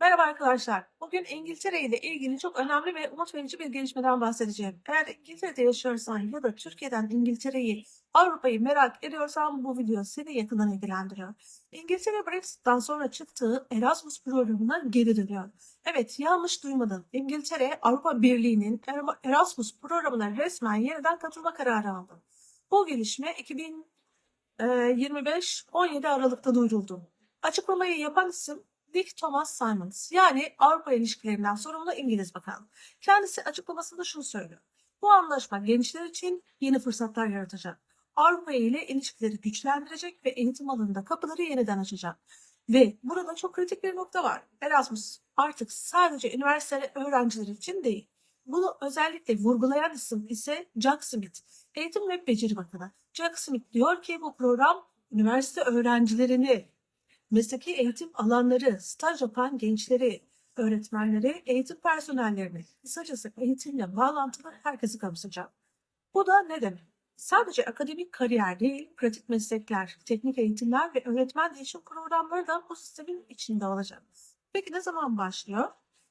Merhaba arkadaşlar. Bugün İngiltere ile ilgili çok önemli ve umut verici bir gelişmeden bahsedeceğim. Eğer İngiltere'de yaşıyorsan ya da Türkiye'den İngiltere'yi, Avrupa'yı merak ediyorsan bu video seni yakından ilgilendiriyor. İngiltere Brexit'ten sonra çıktığı Erasmus programına geri dönüyor. Evet yanlış duymadın. İngiltere Avrupa Birliği'nin Erasmus programına resmen yeniden katılma kararı aldı. Bu gelişme 2025 17 Aralık'ta duyuruldu. Açıklamayı yapan isim Dick Thomas Simons yani Avrupa ilişkilerinden sorumlu İngiliz bakan. Kendisi açıklamasında şunu söylüyor. Bu anlaşma gençler için yeni fırsatlar yaratacak. Avrupa ile ilişkileri güçlendirecek ve eğitim alanında kapıları yeniden açacak. Ve burada çok kritik bir nokta var. Erasmus artık sadece üniversite öğrencileri için değil. Bunu özellikle vurgulayan isim ise Jack Smith, Eğitim ve Beceri Bakanı. Jack Smith diyor ki bu program üniversite öğrencilerini mesleki eğitim alanları, staj yapan gençleri, öğretmenleri, eğitim personellerini, kısacası eğitimle bağlantılı herkesi kapsayacak. Bu da ne demek? Sadece akademik kariyer değil, pratik meslekler, teknik eğitimler ve öğretmen değişim programları da bu sistemin içinde olacak. Peki ne zaman başlıyor?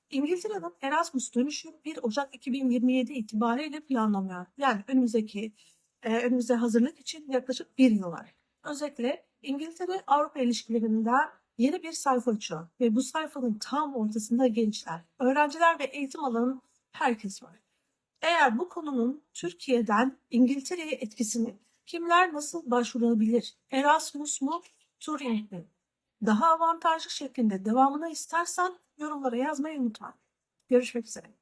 İngiltere'nin Erasmus dönüşü 1 Ocak 2027 itibariyle planlanıyor. Yani önümüzdeki, e, önümüzde hazırlık için yaklaşık bir yıl var. Özetle İngiltere Avrupa ilişkilerinde yeni bir sayfa açıyor ve bu sayfanın tam ortasında gençler, öğrenciler ve eğitim alanın herkes var. Eğer bu konunun Türkiye'den İngiltere'ye etkisini kimler nasıl başvurabilir? Erasmus mu, Turing mi? Daha avantajlı şeklinde devamını istersen yorumlara yazmayı unutma. Görüşmek üzere.